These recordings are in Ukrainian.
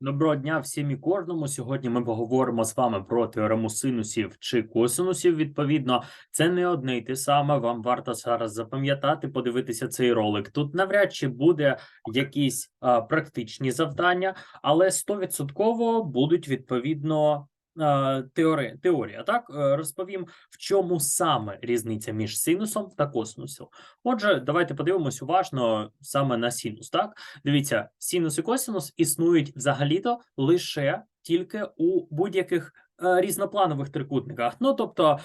Доброго дня всім і кожному. Сьогодні ми поговоримо з вами про теорему синусів чи косинусів. Відповідно, це не одне й те саме. Вам варто зараз запам'ятати, подивитися цей ролик. Тут навряд чи буде якісь а, практичні завдання, але 100% будуть відповідно. А, Теори, теорія, так Е, розповім, в чому саме різниця між синусом та косинусом. Отже, давайте подивимось уважно саме на синус. Так, Дивіться, синус і косинус існують взагалі-то лише тільки у будь-яких е, різнопланових трикутниках. Ну тобто,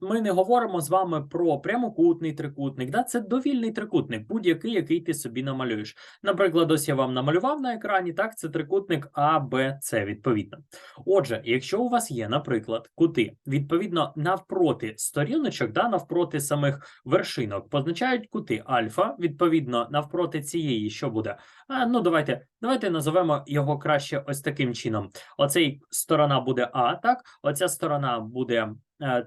ми не говоримо з вами про прямокутний трикутник. Да? Це довільний трикутник, будь-який, який ти собі намалюєш. Наприклад, ось я вам намалював на екрані. Так, це трикутник А, Б, С, відповідно. Отже, якщо у вас є, наприклад, кути, відповідно, навпроти сторіночок, да, навпроти самих вершинок, позначають кути альфа, відповідно, навпроти цієї, що буде? А, ну, давайте, давайте назовемо його краще ось таким чином. Оцей сторона буде А, так, оця сторона буде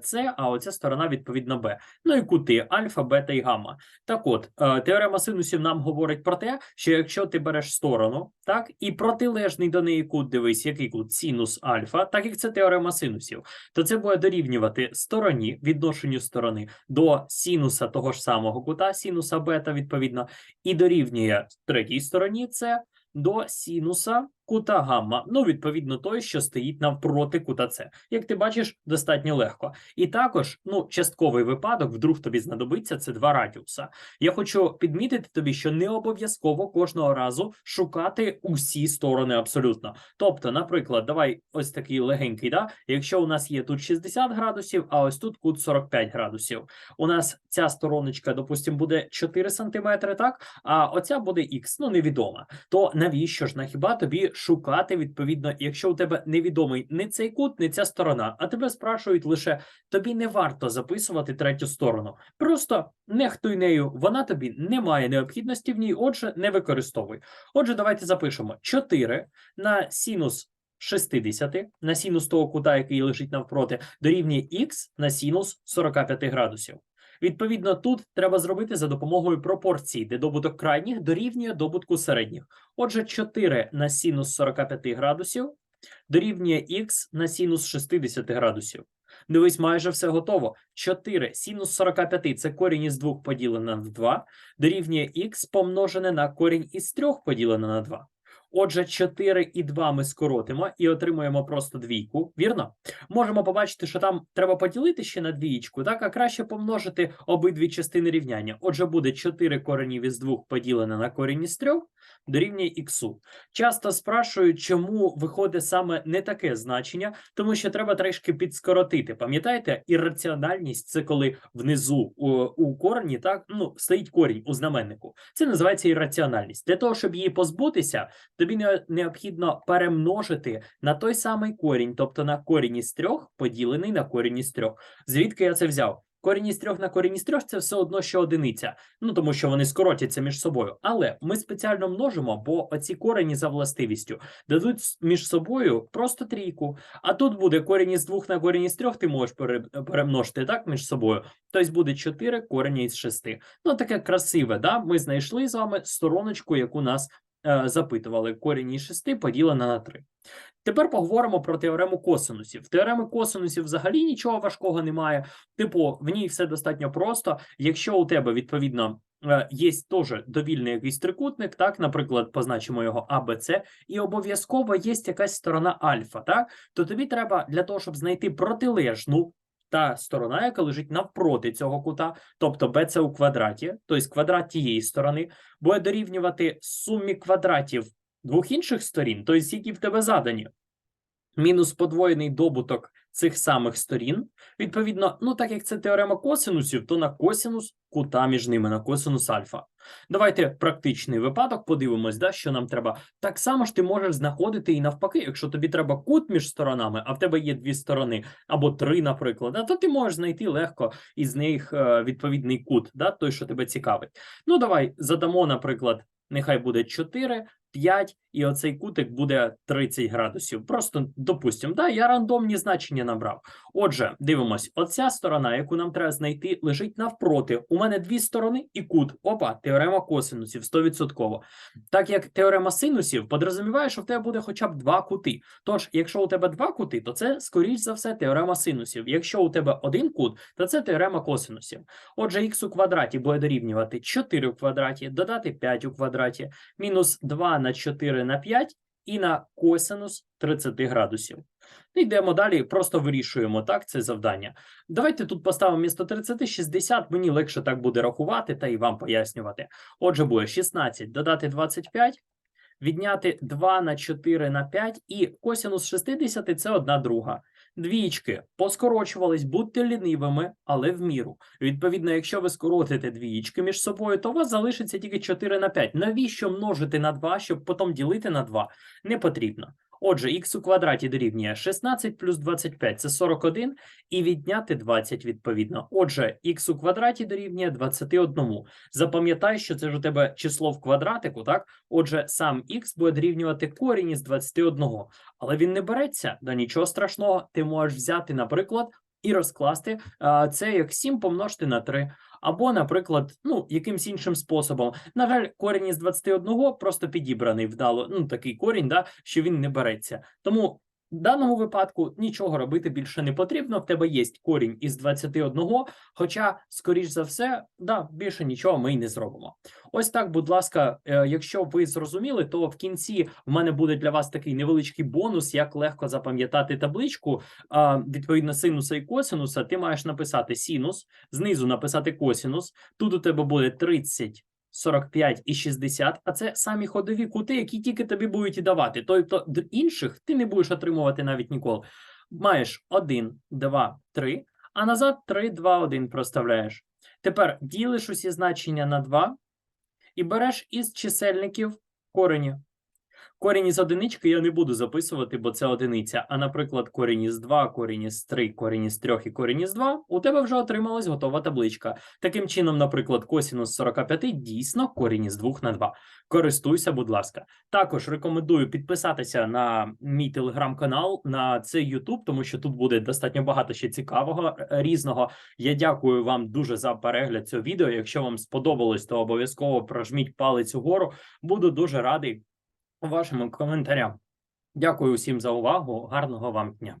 С, а оця сторона, відповідно, Б. Ну і кути альфа, бета і гамма. Так от, е, теорема синусів нам говорить про те, що якщо ти береш сторону, так, і протилежний до неї кут, дивись, який кут синус альфа, так як це теорема синусів, то це буде дорівнювати стороні, відношенню сторони до синуса того ж самого кута, синуса бета, відповідно, і дорівнює третій стороні це до синуса кута гамма. Ну, відповідно, той, що стоїть навпроти кута С. Як ти бачиш, достатньо легко. І також, ну, частковий випадок, вдруг тобі знадобиться, це два радіуса. Я хочу підмітити тобі, що не обов'язково кожного разу шукати усі сторони абсолютно. Тобто, наприклад, давай ось такий легенький, да? якщо у нас є тут 60 градусів, а ось тут кут 45 градусів. У нас ця стороночка, допустимо, буде 4 сантиметри, так? А оця буде Х, ну невідома. То навіщо ж на хіба тобі шукати відповідно, якщо у тебе невідомий не цей кут, не ця сторона, а тебе спрашують лише тобі не варто записувати третю сторону. Просто нехтуй нею, вона тобі не має необхідності в ній, отже, не використовуй. Отже, давайте запишемо 4 на синус 60 на синус того кута, який лежить навпроти, дорівнює х на синус 45 градусів. Відповідно, тут треба зробити за допомогою пропорцій, де добуток крайніх дорівнює добутку середніх. Отже, 4 на синус 45 градусів дорівнює х на синус 60 градусів. Дивись, майже все готово. 4 синус 45 – це корінь із 2 поділене на 2, дорівнює х помножене на корінь із 3 поділене на 2. Отже, 4 і 2 ми скоротимо і отримуємо просто двійку, вірно? Можемо побачити, що там треба поділити ще на двієчку, так? А краще помножити обидві частини рівняння. Отже, буде 4 коренів із 2 поділене на корінь із 3 дорівнює х. Часто спрашують, чому виходить саме не таке значення, тому що треба трішки підскоротити. Пам'ятаєте, ірраціональність це коли внизу у, у корені так ну стоїть корінь у знаменнику. Це називається ірраціональність. Для того, щоб її позбутися, тобі необхідно перемножити на той самий корінь, тобто на корінь із трьох поділений на корінь із трьох. Звідки я це взяв? Корінь із трьох на корінь із трьох це все одно, що одиниця. Ну тому що вони скоротяться між собою. Але ми спеціально множимо, бо оці корені за властивістю дадуть між собою просто трійку. А тут буде корінь із двох на корінь із трьох, ти можеш перемножити так між собою. Тобто буде 4 корені із 6. Ну таке красиве, да? Ми знайшли з вами стороночку, яку нас запитували. Корінь із 6 поділена на 3. Тепер поговоримо про теорему косинусів. Теореми косинусів взагалі нічого важкого немає. Типу, в ній все достатньо просто. Якщо у тебе відповідно е, є теж довільний якийсь трикутник, так, наприклад, позначимо його АБЦ, і обов'язково є якась сторона альфа, так, то тобі треба для того, щоб знайти протилежну. Та сторона, яка лежить навпроти цього кута, тобто BC у квадраті, тобто квадрат тієї сторони, буде дорівнювати сумі квадратів двох інших сторін, тобто які в тебе задані, мінус подвоєний добуток цих самих сторін. Відповідно, ну так як це теорема косинусів, то на косинус кута між ними, на косинус альфа. Давайте практичний випадок подивимось, да, що нам треба. Так само ж ти можеш знаходити і навпаки, якщо тобі треба кут між сторонами, а в тебе є дві сторони, або три, наприклад, да, то ти можеш знайти легко із них е, відповідний кут, да, той, що тебе цікавить. Ну, давай задамо, наприклад, нехай буде 4 5, і оцей кутик буде 30 градусів. Просто допустимо, да, я рандомні значення набрав. Отже, дивимось, оця сторона, яку нам треба знайти, лежить навпроти. У мене дві сторони і кут. Опа, теорема косинусів 100%. Так як теорема синусів подрозуміває, що в тебе буде хоча б два кути. Тож, якщо у тебе два кути, то це скоріш за все теорема синусів. Якщо у тебе один кут, то це теорема косинусів. Отже, х у квадраті буде дорівнювати 4 у квадраті, додати 5 у квадраті, мінус 2 на 4 на 5 і на косинус 30 градусів. Йдемо далі, просто вирішуємо так це завдання. Давайте тут поставимо місто 30 60, мені легше так буде рахувати та і вам пояснювати. Отже, буде 16 додати 25, відняти 2 на 4 на 5 і косинус 60 – це 1 друга. Двієчки поскорочувались, будьте лінивими, але в міру. Відповідно, якщо ви скоротите двічки між собою, то у вас залишиться тільки 4 на 5. Навіщо множити на 2, щоб потім ділити на 2? Не потрібно. Отже, х у квадраті дорівнює 16 плюс 25 – це 41, і відняти 20 відповідно. Отже, х у квадраті дорівнює 21. Запам'ятай, що це ж у тебе число в квадратику, так? Отже, сам х буде дорівнювати корінь із 21. Але він не береться, да нічого страшного, ти можеш взяти, наприклад, і розкласти це як 7 помножити на 3. Або, наприклад, ну, якимсь іншим способом. На жаль, корінь із 21 просто підібраний вдало. Ну, такий корінь, да, що він не береться. Тому в даному випадку нічого робити більше не потрібно. В тебе є корінь із 21, хоча, скоріш за все, да, більше нічого ми й не зробимо. Ось так, будь ласка, е, якщо ви зрозуміли, то в кінці в мене буде для вас такий невеличкий бонус, як легко запам'ятати табличку. Відповідно, синуса і косинуса, ти маєш написати синус, знизу написати косинус. Тут у тебе буде 30, 45 і 60, а це самі ходові кути, які тільки тобі будуть і давати. Тобто інших ти не будеш отримувати навіть ніколи. Маєш 1, 2, 3, а назад 3, 2, 1 проставляєш. Тепер ділиш усі значення на 2 і береш із чисельників корені. Корінь із одинички я не буду записувати, бо це одиниця. А, наприклад, корінь із 2, корінь із 3, корінь із 3 і корінь із 2, у тебе вже отрималась готова табличка. Таким чином, наприклад, косінус 45 дійсно корінь із 2 на 2. Користуйся, будь ласка. Також рекомендую підписатися на мій телеграм-канал, на цей Ютуб, тому що тут буде достатньо багато ще цікавого е, різного. Я дякую вам дуже за перегляд цього відео. Якщо вам сподобалось, то обов'язково прожміть палець угору. Буду дуже радий вашим коментарям. Дякую усім за увагу. Гарного вам дня.